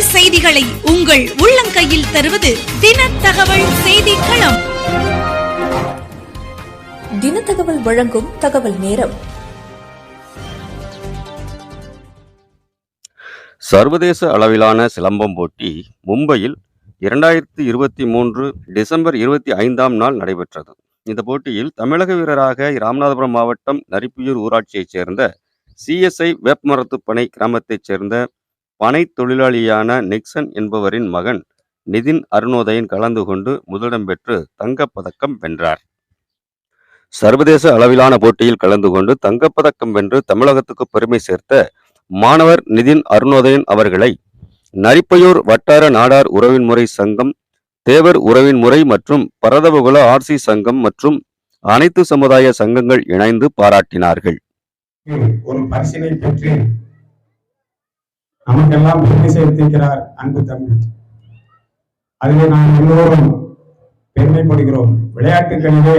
செய்திகளை உங்கள் உள்ளங்கையில் தருவது தின தகவல் செய்தி களம் தினத்தகவல் வழங்கும் தகவல் நேரம். சர்வதேச அளவிலான சிலம்பம் போட்டி மும்பையில் இரண்டாயிரத்தி இருபத்தி மூன்று டிசம்பர் இருபத்தி ஐந்தாம் நாள் நடைபெற்றது. இந்த போட்டியில் தமிழக வீரராக ராமநாதபுரம் மாவட்டம் நரிப்பியூர் ஊராட்சியைச் சேர்ந்த சிஎஸ்ஐ வேப்பமரத்துப்பனை கிராமத்தைச் சேர்ந்த பனை தொழிலாளியான நிக்சன் என்பவரின் மகன் நிதின் அருணோதயன் கலந்து கொண்டு முதலிடம் பெற்று தங்கப்பதக்கம் வென்றார். சர்வதேச அளவிலான போட்டியில் கலந்து கொண்டு தங்கப்பதக்கம் வென்று தமிழகத்துக்கு பெருமை சேர்த்த மாணவர் நிதின் அருணோதயன் அவர்களை நரிப்பையூர் வட்டார நாடார் உறவின் முறை சங்கம் தேவர் உறவின் முறை மற்றும் பரதவகுல ஆர்சி சங்கம் மற்றும் அனைத்து சமுதாய சங்கங்கள் இணைந்து பாராட்டினார்கள். ஒரு பரிசினை பெற்று நமக்கெல்லாம் பெருமை சேர்த்திருக்கிறார் அன்பு தம்பி. அதிலே நாம் எல்லோரும் பெருமைப்படுகிறோம். விளையாட்டுகளிலே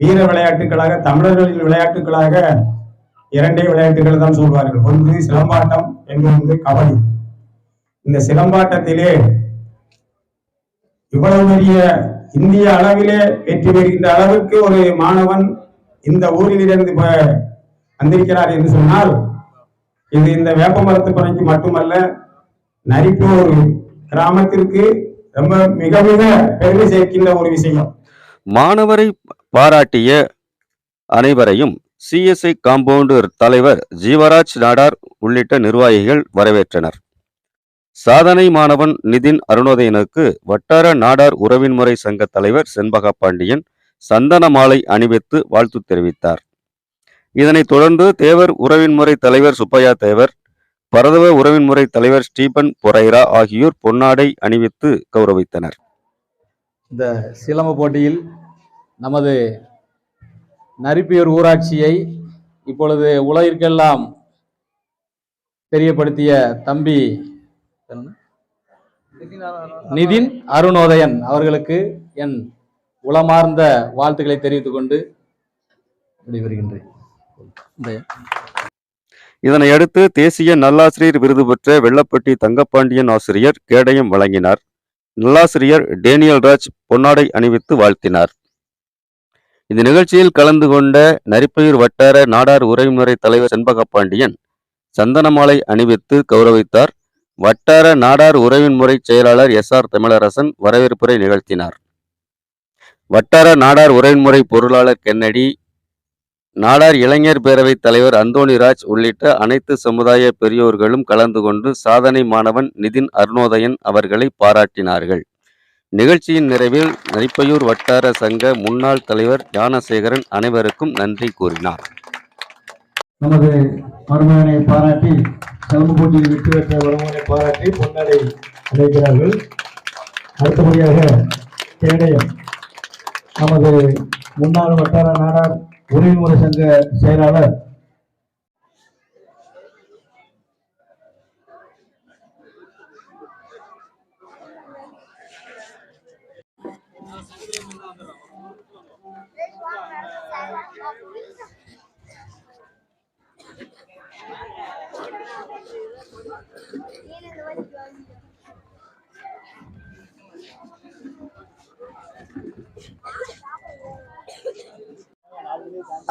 வீர விளையாட்டுகளாக தமிழர்களின் விளையாட்டுகளாக இரண்டே விளையாட்டுகள் தான் சொல்வார்கள். ஒன்று சிலம்பாட்டம் என்பது கபடி. இந்த சிலம்பாட்டத்திலே இவ்வளவு பெரிய இந்திய அளவிலே வெற்றி பெறுகின்ற அளவுக்கு ஒரு மாணவன் இந்த ஊரிலிருந்து வந்திருக்கிறார் என்று சொன்னால் இது இந்த வேப்பமரத்து பணிக்கு மட்டுமல்ல நரிப்பூர் கிராமத்திற்கு ரொம்ப மிக மிக பெருமை சேர்க்கின்ற ஒரு விஷயம். மாணவரை பாராட்டிய அனைவரையும் சிஎஸ்ஐ காம்பவுண்டர் தலைவர் ஜீவராஜ் நாடார் உள்ளிட்ட நிர்வாகிகள் வரவேற்றனர். சாதனை மாணவன் நிதின் அருணோதயனுக்கு வட்டார நாடார் உறவின் முறை சங்க தலைவர் செண்பகா பாண்டியன் சந்தன மாலை அணிவித்து வாழ்த்து தெரிவித்தார். இதனைத் தொடர்ந்து தேவர் உறவின் முறை தலைவர் சுப்பையா தேவர் பரதவ உறவின் முறை தலைவர் ஸ்டீபன் பொரைரா ஆகியோர் பொன்னாடை அணிவித்து கௌரவித்தனர். இந்த சிலம்ப போட்டியில் நமது நரிப்பியூர் ஊராட்சியை இப்பொழுது உலகிற்கெல்லாம் தெரியப்படுத்திய தம்பி நிதின் அருணோதயன் அவர்களுக்கு என் உளமார்ந்த வாழ்த்துக்களை தெரிவித்துக் கொண்டு விடைபெறுகின்றேன். இதனையடுத்து தேசிய நல்லாசிரியர் விருது பெற்ற வெள்ளப்பட்டி தங்கப்பாண்டியன் ஆசிரியர் கேடயம் வழங்கினார். நல்லாசிரியர் டேனியல் ராஜ் பொன்னாடை அணிவித்து வாழ்த்தினார். இந்த நிகழ்ச்சியில் கலந்து கொண்ட நரிப்பயிர் வட்டார நாடார் உறவுமுறை தலைவர் செண்பகப்பாண்டியன் சந்தனமாலை அணிவித்து கௌரவித்தார். வட்டார நாடார் உறவின்முறை செயலாளர் எஸ் ஆர் தமிழரசன் வரவேற்புரை நிகழ்த்தினார். வட்டார நாடார் உறவின்முறை பொருளாளர் கென்னடி நாடார் இளைஞர் பேரவைத் தலைவர் அந்தோணிராஜ் உள்ளிட்ட அனைத்து சமுதாய பெரியோர்களும் கலந்து கொண்டு சாதனை மாணவன் நிதின் அருணோதயன் அவர்களை பாராட்டினார்கள். நிகழ்ச்சியின் நிறைவில் நரிப்பையூர் வட்டார சங்க முன்னாள் தலைவர் ஞானசேகரன் அனைவருக்கும் நன்றி கூறினார். நமது மருமகனை பாராட்டி சிலம்பு போட்டியில் வெற்றி பெற்ற மருமகனை பாராட்டி பொன்னாடை அழைக்கிறார்கள். அடுத்தபடியாக கேடயம் நமது முன்னாள் வட்டார நாடார் உறவுமுறை சங்க செயலாளர்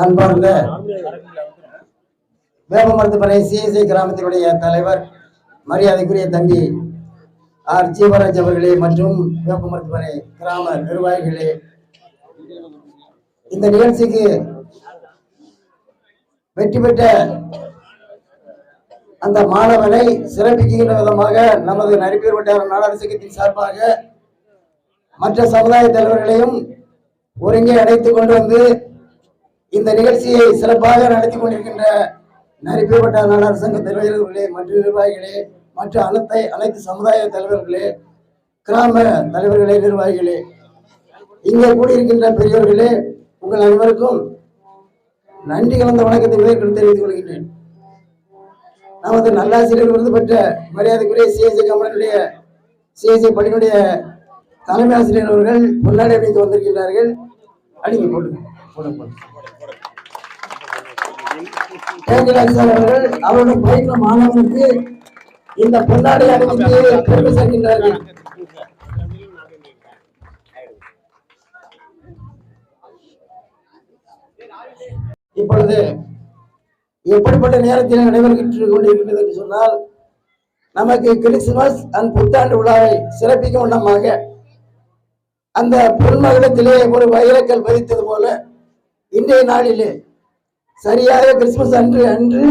அன்பார்ந்த வேப்பமரத்துப்படை சிஎஸ்ஐ கிராமத்தினுடைய தலைவர் மரியாதைக்குரிய தம்பி ஆர் ஜீவராஜ் அவர்களே மற்றும் வேப்பமரத்துப்படை கிராம நிர்வாகிகளே இந்த நிகழ்ச்சிக்கு வெற்றி பெற்ற அந்த மாணவனை சிறப்பிக்கின்ற விதமாக நமது நரிப்பேர் வட்டார நாடார் சங்கத்தின் சார்பாக மற்ற சமுதாய தலைவர்களையும் ஒருங்கே அழைத்துக் கொண்டு வந்து இந்த நிகழ்ச்சியை சிறப்பாக நடத்தி கொண்டிருக்கின்ற நரிப்பேற்பட்ட நாடார் சங்க தலைவர்களே மற்ற நிர்வாகிகளே மற்ற அனைத்து அனைத்து சமுதாய தலைவர்களே கிராம தலைவர்களே நிர்வாகிகளே இங்கே கூடியிருக்கின்ற பெரியவர்களே உங்கள் அனைவருக்கும் நன்றி கலந்த வணக்கத்தை முதற்கொண்டு தெரிவித்துக் கொள்கின்றேன். நமது நல்லாசிரியர் விருது பெற்ற மரியாதைக்குரிய சிஎஸ்சி கம்பெனியுடைய சிஎஸ்சி பள்ளியினுடைய தலைமை ஆசிரியர் அவர்கள் பொன்னாடை அணிந்து வந்திருக்கின்றார்கள். அடிங்க போடுங்க போடுங்க போடுங்க. அவர்கள் அவருடைய பயிற்ற மாணவனுக்கு இந்த பொன்னாடை அணிவித்து பெருமை சேர்க்கின்றார்கள். இப்பொழுது எப்படிப்பட்ட நேரத்தில் நடைபெறுகின்ற கொண்டிருக்கிறது என்று சொன்னால் நமக்கு கிறிஸ்துமஸ் அண்ட் புத்தாண்டு விழாவை சிறப்பிக்கும் வண்ணமாக அந்த பொன்மகளத்திலே ஒரு வைரக்கல் பதித்தது போல இன்றைய நாளிலே சரியாக கிறிஸ்துமஸ் அன்று அன்று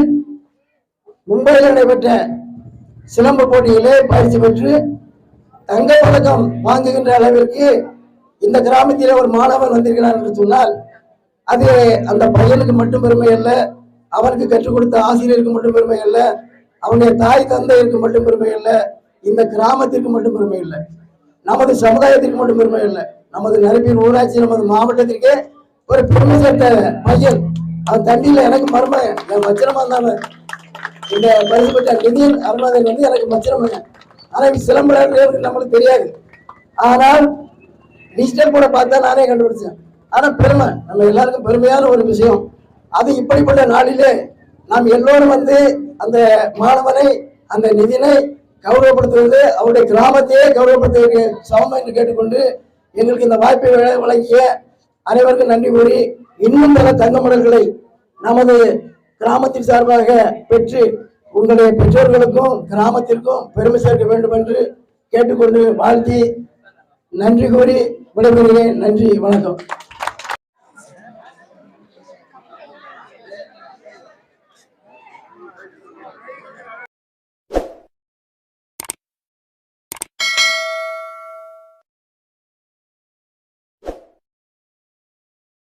மும்பையில் நடைபெற்ற சிலம்ப போட்டியிலே பயிற்சி பெற்று தங்க பதக்கம் வாங்குகின்ற அளவிற்கு இந்த கிராமத்தில் ஒரு மாணவன் வந்திருக்கிறான் என்று சொன்னால் அது அந்த பையனுக்கு மட்டும் பெருமை அல்ல அவனுக்கு கற்றுக் கொடுத்த ஆசிரியருக்கு மட்டும் பெருமை அல்ல அவனுடைய தாய் தந்தையருக்கு மட்டும் பெருமை அல்ல இந்த கிராமத்திற்கு மட்டும் பெருமை இல்லை. நமது சமுதாயத்திற்கு மட்டும் பெருமை இல்லை. நமது நெருப்பின் ஊராட்சி நமது மாவட்டத்திற்கே ஒரு பெருமை சேர்த்த பையன் அவன் தண்ணியில எனக்கு மருமகன் என் வச்சிரமா இருந்தாங்க இந்த பரிசு பெற்ற நிதியின் அருணாதன் வந்து எனக்கு மச்சிரமங்க ஆனா இது நம்மளுக்கு தெரியாது. ஆனால் டிஜிட்டல் கூட பார்த்தா நானே கண்டுபிடிச்சேன். ஆனா பெருமை. நம்ம எல்லாருக்கும் பெருமையான ஒரு விஷயம். அது இப்படிப்பட்ட நாளிலே நாம் எல்லோரும் வந்து அந்த மாணவனை அந்த நிதினை கௌரவப்படுத்துவது அவருடைய கிராமத்தையே கௌரவப்படுத்துவதற்கு சமம் என்று கேட்டுக்கொண்டு எங்களுக்கு இந்த வாய்ப்பை வழங்கிய அனைவருக்கும் நன்றி கூறி இன்னும் பல தங்க மடல்களை நமது கிராமத்தின் சார்பாக பெற்று உங்களுடைய பெற்றோர்களுக்கும் கிராமத்திற்கும் பெருமை சேர்க்க வேண்டும் என்று கேட்டுக்கொண்டு வாழ்த்தி நன்றி கூறி விடைபெறுகிறேன். நன்றி வணக்கம்.